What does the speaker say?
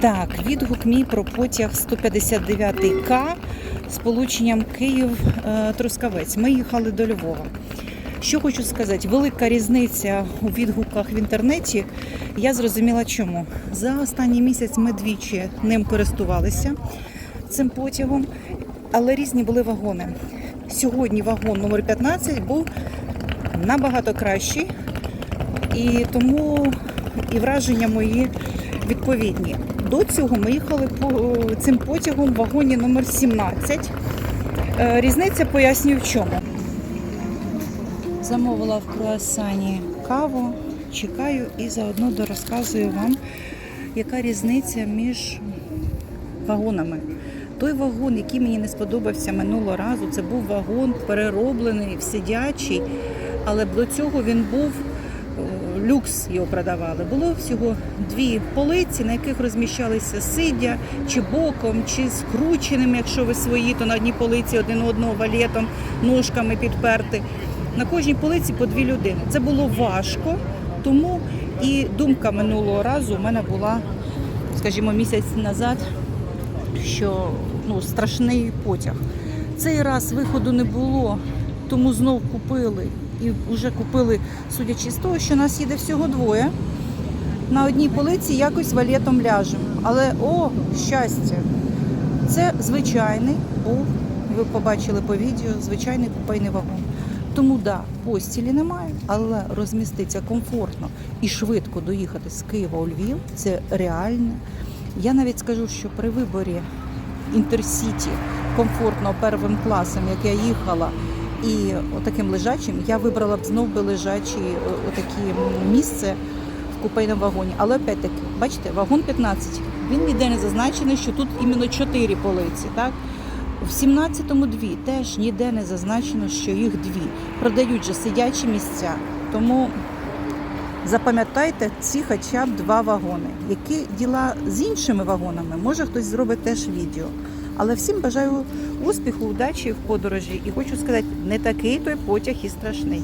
Так, відгук мій про потяг 159К з полученням Київ-Трускавець. Ми їхали до Львова. Що хочу сказати, велика різниця у відгуках в інтернеті. Я зрозуміла чому. За останній місяць ми двічі ним користувалися цим потягом, але різні були вагони. Сьогодні вагон номер 15 був набагато кращий, і тому і враження мої відповідні. До цього ми їхали по цим потягом в вагоні номер 17. Е, Різниця пояснюю в чому. Замовила в круасані каву, чекаю і заодно дорозказую вам, яка різниця між вагонами. Той вагон, який мені не сподобався минулого разу, це був вагон перероблений, сидячий, але до цього він був е, люкс його продавали. Було всього дві полиці, на яких розміщалися сидя, чи боком, чи скрученими, якщо ви свої, то на одній полиці один одного валетом, ножками підперти. На кожній полиці по дві людини. Це було важко, тому і думка минулого разу у мене була, скажімо, місяць назад, що ну, страшний потяг. Цей раз виходу не було, тому знов купили. І вже купили, судячи з того, що нас їде всього двоє. На одній полиці якось валетом ляжемо. Але о, щастя! Це звичайний був, ви побачили по відео, звичайний купейний вагон. Тому да, постілі немає, але розміститься комфортно і швидко доїхати з Києва у Львів це реально. Я навіть скажу, що при виборі інтерсіті комфортно первим класом, як я їхала, і отаким лежачим, я вибрала б знов би лежачі отакі місце в купейному вагоні. Але опять-таки, бачите, вагон 15. Він ніде не зазначений, що тут іменно 4 полиці. Так? В 17-му дві теж ніде не зазначено, що їх дві. Продають же сидячі місця. Тому запам'ятайте ці хоча б два вагони. Які діла з іншими вагонами, може хтось зробить теж відео. Але всім бажаю успіху, удачі в подорожі. І хочу сказати, не такий той потяг і страшний.